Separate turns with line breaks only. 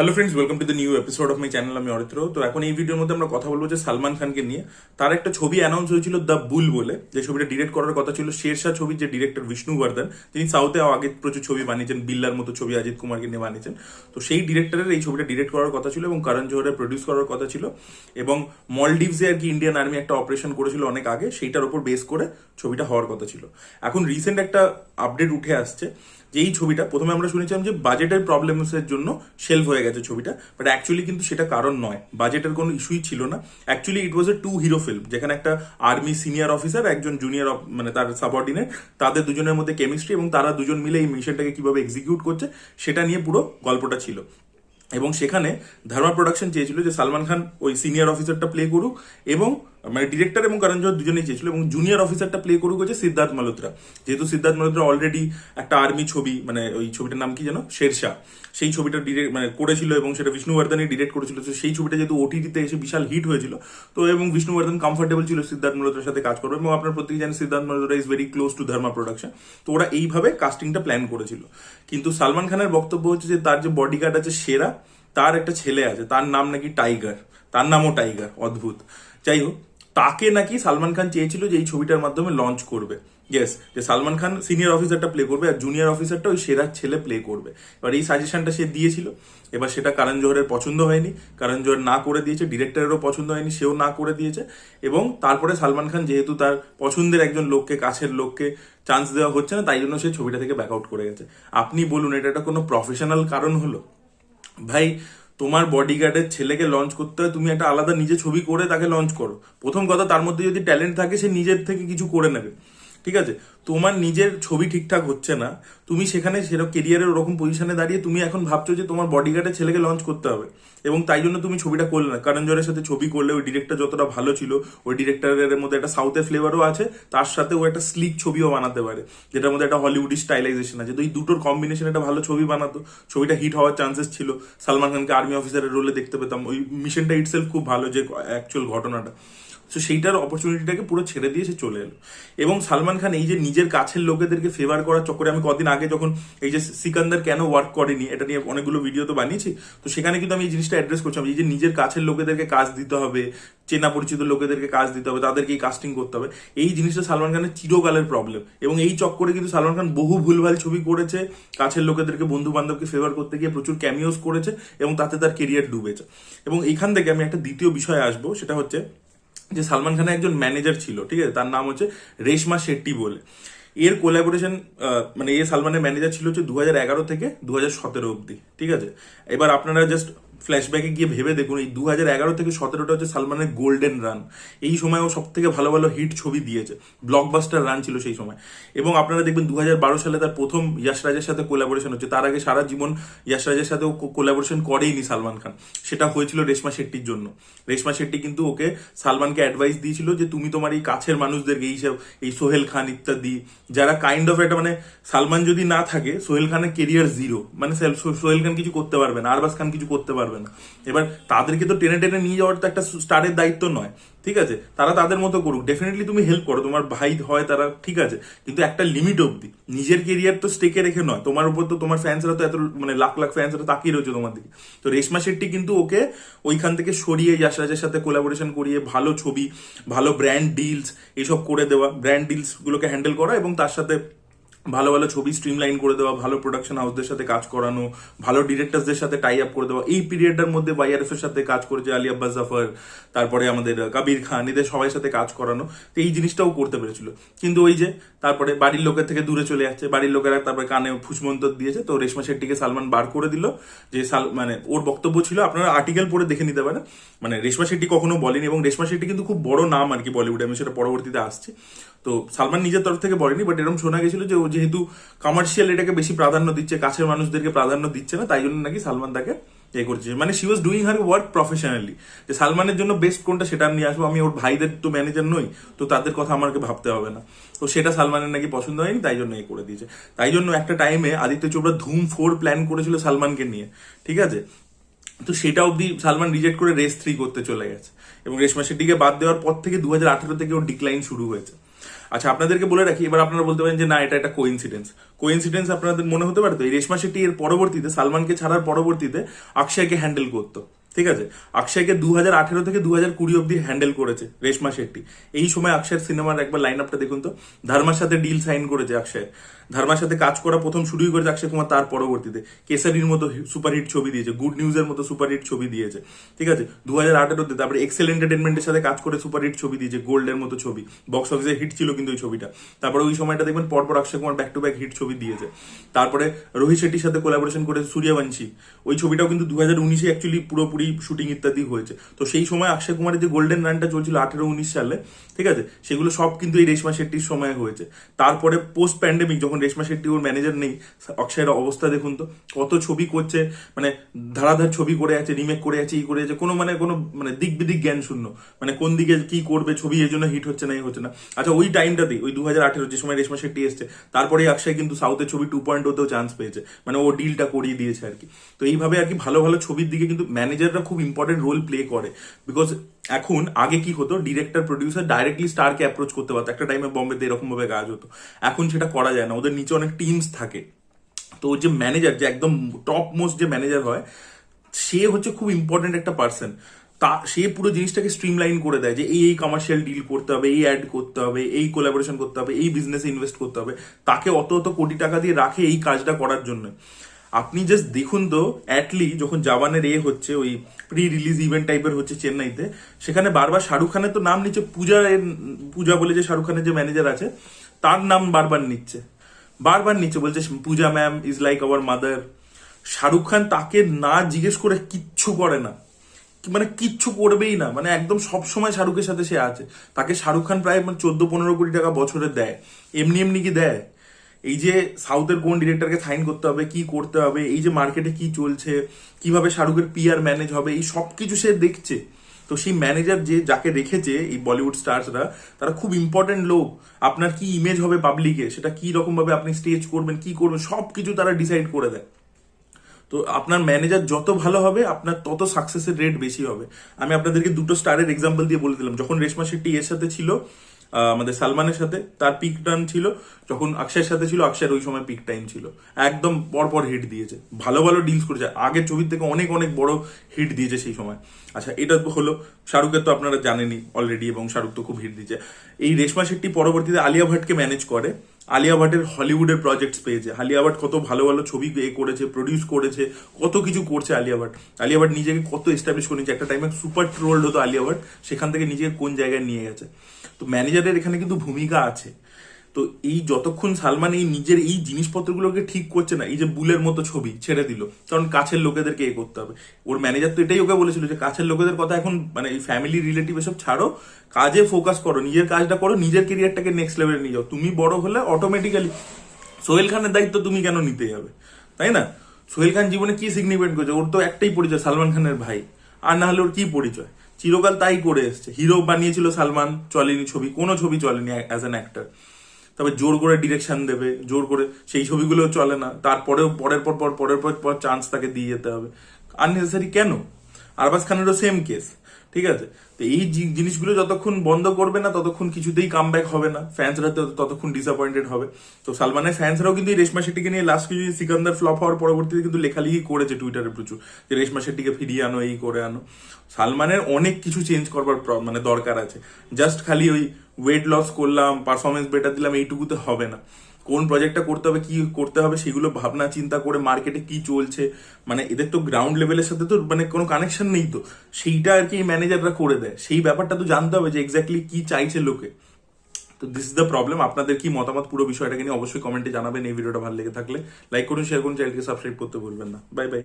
Hello friends welcome to the new episode of my channel আমি অরিত্র তো এখন এই ভিডিওর মধ্যে আমরা কথা বলব যে সালমান খানকে নিয়ে। তার একটা ছবি অ্যানাউন্স হয়েছিল দ্য বুল বলে। যে ছবিটা ডিরেক্ট করার কথা ছিল শেরশাহ ছবির যে ডিরেক্টর বিষ্ণু বর্ধন তিনি সাউথে আগে প্রচুর ছবি বানিয়েছেন বিল্লার মতো ছবি অজিত কুমারকে নিয়ে বানিয়েছেন। তো সেই ডিরেক্টরের এই ছবিটা ডিরেক্ট করার কথা ছিল এবং করণ জোহরের প্রডিউস করার কথা ছিল। এবং মলডিভসে আর কি ইন্ডিয়ান আর্মি একটা অপারেশন করেছিল অনেক আগে, সেইটার উপর বেস করে ছবিটা হওয়ার কথা ছিল। এখন রিসেন্ট একটা আপডেট উঠে আসছে যে এই ছবিটা প্রথমে আমরা শুনেছিলাম যে বাজেটের প্রবলেমসের জন্য শেলভ হয়ে গেছে। ছবিটা বাট অ্যাকচুয়ালি কিন্তু সেটা কারণ নয়। বাজেটের কোনো ইস্যুই ছিল না। Actually it was a two hero film যেখানে একটা আর্মি সিনিয়র অফিসার একজন জুনিয়র মানে তার সাবঅর্ডিনেট তাদের দুজনের মধ্যে কেমিস্ট্রি এবং তারা দুজন মিলে এই মিশনটাকে কীভাবে এক্সিকিউট করছে, সেটা নিয়ে পুরো গল্পটা ছিল। এবং সেখানে ধর্মা প্রোডাকশন চেয়েছিল যে সালমান খান ওই সিনিয়র অফিসারটা প্লে করুক এবং মানে ডিরেক্টর এবং করণ জোহর দুজনেই চেয়েছিল এবং জুনিয়র অফিসারটা প্লে করুক হচ্ছে সিদ্ধার্থ মালহোত্রা। যেহেতু সিদ্ধার্থ মালহোত্রা অলরেডি একটা আর্মি ছবি মানে ওই ছবিটার নাম কি যেন? শেরশাহ। সেই ছবিটা ডিরেক্ট মানে করেছিল এবং সেটা বিষ্ণুবর্ধনই ডিরেক্ট করেছিল। তো সেই ছবিটা যেহেতু ওটিটিতে এসে বিশাল হিট হয়েছিল, তো এবং বিষ্ণুবর্ধন কমফর্টেবল ছিল সিদ্ধার্থ মালহোত্রার সাথে কাজ করবে এবং আপনার প্রত্যেকে জানেন Siddharth Malhotra is very close to Dharma production তো ওরা এইভাবে কাস্টিংটা প্ল্যান করেছিল। কিন্তু সালমান খানের বক্তব্য হচ্ছে যে তার যে বডিগার্ড আছে সেরা, তার একটা ছেলে আছে, তার নাম নাকি টাইগার তার নামও টাইগার অদ্ভুত। যাই হোক তাকে নাকি সালমান খান চেয়েছিল যে এই ছবিটার মাধ্যমে লঞ্চ করবে। ইয়েস যে সালমান খান সিনিয়র অফিসারটা প্লে করবে আর জুনিয়র অফিসারটা ওই সেরা ছেলে প্লে করবে। এবার এই সাজেশনটা সে দিয়েছিল। এবার সেটা কারণ জোহরের পছন্দ হয়নি। কারণ জোহর না করে দিয়েছে ডিরেক্টরেরও পছন্দ হয়নি, সেও না করে দিয়েছে। এবং তারপরে সালমান খান যেহেতু তার পছন্দের একজন লোককে, কাছের লোককে চান্স দেওয়া হচ্ছে না, তাই জন্য সে ছবিটা থেকে ব্যাক আউট করে গেছে। আপনি বলুন, এটা একটা কোনো প্রফেশনাল কারণ হলো? ভাই তোমার বডিগার্ডের ছেলেকে লঞ্চ করতে হয়, তুমি একটা আলাদা নিজে ছবি করে তাকে লঞ্চ করো। প্রথম কথা, তার মধ্যে যদি ট্যালেন্ট থাকে, সে নিজের থেকে কিছু করে নেবে। ঠিক আছে? তোমার নিজের ছবি ঠিকঠাক হচ্ছে না, তুমি সেখানে সেরকম কেরিয়ারের ওরকম পজিশনে দাঁড়িয়ে তুমি এখন ভাবছ যে তোমার বডিগার্ডের ছেলেকে লঞ্চ করতে হবে। এবং তাই জন্য তুমি ছবিটা করলে না। কারণ জোরের সাথে ছবি করলে ওই ডিরেক্টর যতটা ভালো ছিল, ওই ডিরেক্টরের মধ্যে একটা সাউথের ফ্লেভারও আছে, তার সাথে ও একটা স্লিক ছবিও বানাতে পারে, যেটার মধ্যে একটা হলিউডি স্টাইলাইজেশন আছে। তো এই দুটোর কম্বিনেশন একটা ভালো ছবি বানাতো। ছবিটা হিট হওয়ার চান্সেস ছিল। সালমান খানকে আর্মি অফিসারের রোলে দেখতে পেতাম। ওই মিশনটা ইটসেলফ খুব ভালো, যে অ্যাকচুয়াল ঘটনাটা। তো সেইটার অপরচুনিটিটাকে পুরো ছেড়ে দিয়ে সে চলে এলো। এবং সালমান খান এই যে নিজের কাছের লোকেদেরকে ফেভার করার চক্করে, আমি কদিন আগে যখন এই যে সিকান্দার কেন ওয়ার্ক করেনি, এটা নিয়ে অনেকগুলো ভিডিও তো বানিয়েছি, তো সেখানে কিন্তু আমি এই জিনিসটা অ্যাড্রেস করছিলাম এই যে নিজের কাছের লোকেদেরকে কাজ দিতে হবে, চেনা পরিচিত লোকেদেরকে কাজ দিতে হবে তাদেরকেই কাস্টিং করতে হবে, এই জিনিসটা সালমান খানের চিরকালের প্রবলেম এবং এই চক্করে কিন্তু সালমান খান বহু ভুলভাল ছবি করেছে, কাছের লোকেদেরকে বন্ধু বান্ধবকে ফেভার করতে গিয়ে প্রচুর ক্যামিওস করেছে, এবং তাতে তার কেরিয়ার ডুবেছে। এবং এইখান থেকে আমি একটা দ্বিতীয় বিষয়ে আসব, সেটা হচ্ছে যে সালমান খানের একজন ম্যানেজার ছিল, ঠিক আছে? তার নাম হচ্ছে রেশমা শেট্টি বলে। এর কোলাবোরেশন মানে এ সালমানের ম্যানেজার ছিল হচ্ছে দু থেকে দু হাজার সতেরো অব্দি ঠিক আছে? এবার আপনারা জাস্ট ফ্ল্যাশব্যাকে গিয়ে ভেবে দেখুন, এই দু হাজার এগারো থেকে সতেরোটা হচ্ছে সালমানের গোল্ডেন রান এই সময় ও সব থেকে ভালো ভালো হিট ছবি দিয়েছে। ব্লকবাস্টার রান ছিল সেই সময়। এবং আপনারা দেখবেন দু হাজার বারো সালে তার প্রথম ইয়াশ রাজের সাথে কোলাবোরেশন হচ্ছে। তার আগে সারা জীবন ইয়াশ রাজের সাথে কোলাবোরেশন করেইনি সালমান খান। সেটা হয়েছিল রেশমা শেট্টির জন্য। রেশমা শেট্টি কিন্তু ওকে সালমানকে অ্যাডভাইস দিয়েছিল যে, তুমি তোমার এই কাছের মানুষদেরকে এইসব এই সোহেল খান ইত্যাদি, যারা কাইন্ড অফ একটা মানে সালমান যদি না থাকে, সোহেল খানের কেরিয়ার জিরো মানে সোহেল খান কিছু করতে পারবে না, আরবাস খান কিছু করতে পারবে না। এবার তাদেরকে তো টেনে টেনে নিয়ে যাওয়ার তো একটা স্টারের দায়িত্ব নয়, ঠিক আছে? তারা তাদের মতো করুক। ডেফিনেটলি তুমি হেল্প করো। তোমার ভাই হয় তারা, ঠিক আছে? কিন্তু একটা লিমিট অবধি। নিজের কেরিয়ার তো স্টেকে রেখে নয়। তোমার উপর তো তোমার ফ্যান্সরা তো এত মানে লাখ লাখ ফ্যান্সরা তাকিয়ে রয়েছে তোমার দিকে। তো রেশমা শেট্টি কিন্তু ওকে ওইখান থেকে সরিয়ে ইয়াসরাজের সাথে কোলাবোরেশন করিয়ে ভালো ছবি, ভালো ব্র্যান্ড ডিলস এসব করে দেওয়া। ব্র্যান্ড ডিলস গুলোকে হ্যান্ডেল করা এবং তার সাথে ভালো ভালো ছবি স্ট্রিমলাইন করে দেওয়া, ভালো প্রোডাকশন হাউসদের সাথে কাজ করানো, ভালো ডিরেক্টরসদের সাথে টাই আপ করে দেওয়া। এই পিরিয়ডটার মধ্যে বাইআরএফ এর সাথে কাজ করেছে আলী আব্বাস জাফর, তারপরে আমাদের কবির খান, এদের সবাই সাথে কাজ করানো। তো এই জিনিসটাও করতে পেরেছিল। কিন্তু ওই যে, তারপরে বাড়ির লোকের থেকে দূরে চলে যাচ্ছে বাড়ির লোকেরা তারপরে কানে ফুসমন্তর দিয়েছে। তো রেশমা শেট্টিকে সালমান বার করে দিল যে, সাল মানে ওর বক্তব্য ছিল, আপনারা আর্টিকেল পড়ে দেখে নিতে পারেন। মানে রেশমা শেট্টি কখনো বলেনি এবং রেশমা শেট্টি কিন্তু খুব বড় নাম আর কি বলিউডে। আমি সেটা পরবর্তীতে আসছি। তো সালমান নিজের তরফ থেকে বলেনি বাট এরকম শোনা গেছিল যে ও যেহেতু কমার্শিয়াল এটাকে বেশি প্রাধান্য দিচ্ছে, কাছের মানুষদেরকে প্রাধান্য দিচ্ছে না, তাই জন্য নাকি সালমান তাকে এ করছে। মানে she was doing her work professionally যে সালমানের জন্য বেস্ট কোনটা সেটা নিয়ে আসব, আমি ওর ভাইদের তো ম্যানেজার নই, তো তাদের কথা আমাকে ভাবতে হবে না। তো সেটা সালমানের নাকি পছন্দ হয়নি, তাই জন্য এ করে দিয়েছে। তাই জন্য একটা টাইমে আদিত্য চোপড়া ধুম ফোর প্ল্যান করেছিল সালমানকে নিয়ে, ঠিক আছে? তো সেটা অবধি সালমান রিজেক্ট করে রেস থ্রি করতে চলে গেছে। এবং রেশমা শেট্টিকে বাদ দেওয়ার পর থেকে দু হাজার আঠেরো থেকে ওর ডিক্লাইন শুরু হয়েছে। আচ্ছা আপনাদেরকে বলে রাখি, এবার আপনারা বলতে পারেন যে না, এটা একটা কোইন্সিডেন্স কোইন্সিডেন্স আপনাদের মনে হতে পারে তো? এই রেশমা শেট্টি এর পরবর্তীতে, সালমানকে ছাড়ার পরবর্তীতে অক্ষয়কে হ্যান্ডেল করতো, ঠিক আছে? অক্ষয়কে দু হাজার আঠেরো থেকে দু হাজার কুড়ি অব্দি হ্যান্ডেল করেছে রেশমা শেট্টি। এই সময় অক্ষয়ের সিনেমার একবার লাইন আপটা দেখুন তো। ধর্মার সাথে ডিল সাইন করেছে অক্ষয়। ধর্মার সাথে কাজ করা প্রথম শুরুই করেছে অক্ষয় কুমার, তার পরবর্তীতে কেসারির মতো সুপারহিট ছবি দিয়েছে গুড নিউজের মতো সুপারহিট ছবি দিয়েছে, ঠিক আছে? দু হাজার আঠেরোতে তারপরে এক্সেল এন্টারটেনমেন্টের সাথে কাজ করে সুপারহিট ছবি দিয়েছে গোল্ডের মতো ছবি বক্স অফিসে হিট ছিল কিন্তু ওই ছবিটা। তারপরে ওই সময়টা দেখবেন পরপর Akshay Kumar back to back hit ছবি দিয়েছে। তারপরে রোহিত শেট্টির সাথে কোলাবোরেশন করেছে সূর্যবংশী ওই ছবিটাও কিন্তু দু হাজার উনিশে অ্যাকচুয়ালি পুরোপুরি শুটিং ইত্যাদি হয়েছে। তো সেই সময় অক্ষয় কুমারের যে গোল্ডেন রানটা চলছিল আঠেরো উনিশ সালে, ঠিক আছে? সেগুলো সব কিন্তু এই রেশমা শেট্টির সময় হয়েছে। তারপরে পোস্ট প্যান্ডেমিক যখন রেশমা শেট্টি ওর ম্যানেজার নেই। অক্ষয়ের অবস্থা দেখুন তো, কত ছবি করছে মানে ধারাধার ছবি করে আছে রিমেক করে আছে, ই করে আছে, কোনো মানে কোনো মানে দিক বিদিক জ্ঞান শূন্য। মানে কোন দিকে কি করবে, ছবি এই জন্য হিট হচ্ছে না এই হচ্ছে না। আচ্ছা ওই টাইমটাতেই ওই দু হাজার আঠেরো যে সময় রেশমা শেট্টি এসছে তারপরে অক্ষয় কিন্তু সাউথের ছবি টু পয়েন্ট ওতেও চান্স পেয়েছে। মানে ও ডিলটা করিয়ে দিয়েছে আর কি। তো এইভাবে আর কি ভালো ভালো ছবির দিকে কিন্তু ম্যানেজাররা খুব ইম্পর্টেন্ট রোল প্লে করে। বিকজ এখন আগে কি হতো ডিরেক্টর প্রডিউসার ডাইরেক্টলি স্টারকে অ্যাপ্রোচ করতে পারতো। একটা টাইমে বম্বেতে এরকম ভাবে কাজ হতো। এখন সেটা করা যায় না, ওদের নিচে অনেক টিমস থাকে। তো যে ম্যানেজার যে একদম টপ মোস্ট যে ম্যানেজার হয়, সে হচ্ছে খুব ইম্পর্টেন্ট একটা পার্সন তা, সে পুরো জিনিসটাকে স্ট্রিমলাইন করে দেয় যে এই এই কমার্শিয়াল ডিল করতে হবে, এই অ্যাড করতে হবে, এই কোলাবোরেশন করতে হবে, এই বিজনেসে ইনভেস্ট করতে হবে। তাকে অত অত কোটি টাকা দিয়ে রাখে এই কাজটা করার জন্য। আপনি জাস্ট দেখুন তো অ্যাটলি যখন জাবানের এ হচ্ছে, ওই প্রি রিলিজ ইভেন্ট টাইপের হচ্ছে চেন্নাইতে, সেখানে বারবার শাহরুখ খানের তো নাম নিচ্ছে পূজা পূজা বলে যে শাহরুখ খানের যে ম্যানেজার আছে, তার নাম বারবার নিচ্ছে। বারবার নিচ্ছে, বলছে Puja ma'am is like our mother Shahrukh Khan তাকে না জিজ্ঞেস করে কিচ্ছু করে না। মানে কিচ্ছু করবেই না মানে একদম সব সময় শাহরুখের সাথে সে আছে। তাকে শাহরুখ খান প্রায় মানে চোদ্দ পনেরো কোটি টাকা বছরে দেয়। এমনি এমনি কি দেয়? এই যে সাউথের কোন ডিরেক্টরকে সাইন করতে হবে, কি করতে হবে, এই যে মার্কেটে কি চলছে, কীভাবে শাহরুখের পিয়ার ম্যানেজ হবে, এই সব কিছু সে দেখছে। তো সেই ম্যানেজার যে যাকে রেখেছে এই বলিউড স্টার্সরা, তারা খুব ইম্পর্টেন্ট লোক। আপনার কি ইমেজ হবে পাবলিকে সেটা কি রকম ভাবে আপনি স্টেজ করবেন, কি করবেন সব কিছু তারা ডিসাইড করে দেয়। তো আপনার ম্যানেজার যত ভালো হবে, আপনার তত সাকসেসের রেট বেশি হবে। আমি আপনাদেরকে দুটো স্টারের এক্সাম্পল দিয়ে বলে দিলাম। যখন রেশমা শেট্টি এর সাথে ছিল আমাদের সালমানের সাথে, তার পিক টাইম ছিল যখন অক্ষয়ের সাথে ছিল, অক্ষয়ের ওই সময় পিক টাইম ছিল। একদম পরপর হিট দিয়েছে। ভালো ভালো ডিলস করেছে। আগের ছবির থেকে অনেক অনেক বড় হিট দিয়েছে সেই সময়। আচ্ছা এটা হলো শাহরুখের তো আপনারা জানেনই অলরেডি এবং শাহরুখ তো খুব হিট দিয়েছে। এই রেশমা শেট্টি পরবর্তীতে আলিয়া ভাটকে ম্যানেজ করে। আলিয়া ভাটের হলিউডের প্রজেক্টস পেয়েছে। আলিয়া ভাট কত ভালো ভালো ছবি এ করেছে প্রডিউস করেছে, কত কিছু করছে আলিয়া ভাট। আলিয়া ভাট নিজেকে কত এস্টাবলিশ করে নিয়েছে। একটা টাইমে সুপার ট্রোল্ড হতো আলিয়া ভাট, সেখান থেকে নিজেকে কোন জায়গায় নিয়ে গেছে। তো ম্যানেজারের এখানে কিন্তু ভূমিকা আছে। তো এই যতক্ষণ সালমান এই নিজের এই জিনিসপত্রগুলোকে ঠিক করছে না, এই যে বুলের মতো ছবি ছেড়ে দিল, কারণ কাছের লোকেদেরকে এ করতে হবে। ওর ম্যানেজার তো এটাই ওকে বলেছিল যে কাছের লোকেদের কথা এখন মানে এই ফ্যামিলি রিলেটিভ এসব ছাড়ো, কাজে ফোকাস করো, নিজের কাজটা করো, নিজের কেরিয়ারটাকে নেক্সট লেভেলে নিয়ে যাও। তুমি বড় হলে অটোমেটিক্যালি সোহেল খানের দায়িত্ব তুমি কেন নিতে যাবে তাই না? সোহেল খান জীবনে কি সিগনিফিকেন্ট করেছে? ওর তো একটাই পরিচয়, সালমান খানের ভাই। আর না হলে ওর কি পরিচয়? চিরকাল তাই করে এসছে। হিরো বানিয়েছিল সালমান, চলেনি ছবি, কোনো ছবি চলেনি অ্যাজ অ্যান অ্যাক্টর তবে জোর করে ডিরেকশন দেবে, জোর করে, সেই ছবিগুলো চলে না। তারপরেও পরের পর পর, পরের পর পর চান্স তাকে দিয়ে যেতে হবে। আননেসেসারি কেন? আরবাস খানেরও সেম কেস ঠিক আছে? তো এই জিনিসগুলো যতক্ষণ বন্ধ করবে না, ততক্ষণ কিছুতেই কাম হবে না। ফ্যান্সরা ততক্ষণ ডিসঅ্যাপয়েন্টেড হবে। তো সালমানের ফ্যান্সরাও কিন্তু এই রেশমা শেট্টিকে নিয়ে লাস্ট কিছু সিকান্দার ফ্লপ হওয়ার পরবর্তীতে কিন্তু লেখালেখি করেছে টুইটারে প্রচুর। যে রেশমা শেট্টিকে ফিরিয়ে আনো, এই করে আনো। সালমানের অনেক কিছু চেঞ্জ করবার মানে দরকার আছে। জাস্ট খালি ওই ওয়েট লস করলাম পারফরমেন্স বেটার দিলাম, এইটুকুতে হবে না। কোন প্রজেক্টটা করতে হবে, কি করতে হবে, সেগুলো ভাবনা চিন্তা করে মার্কেটে কি চলছে মানে এদের তো গ্রাউন্ড লেভেলের সাথে তো মানে কোনো কানেকশন নেই তো। সেইটা আর কি ম্যানেজাররা করে দেয়। সেই ব্যাপারটা তো জানতে হবে যে এক্স্যাক্টলি কি চাইছে লোকে। তো দিস ইজ দ্য প্রবলেম আপনাদের কি মতামত পুরো বিষয়টাকে নিয়ে অবশ্যই কমেন্টে জানাবেন। এই ভিডিওটা ভালো লেগে থাকলে লাইক করুন শেয়ার করুন চ্যানেলকে সাবস্ক্রাইব করতে ভুলবেন না। Bye bye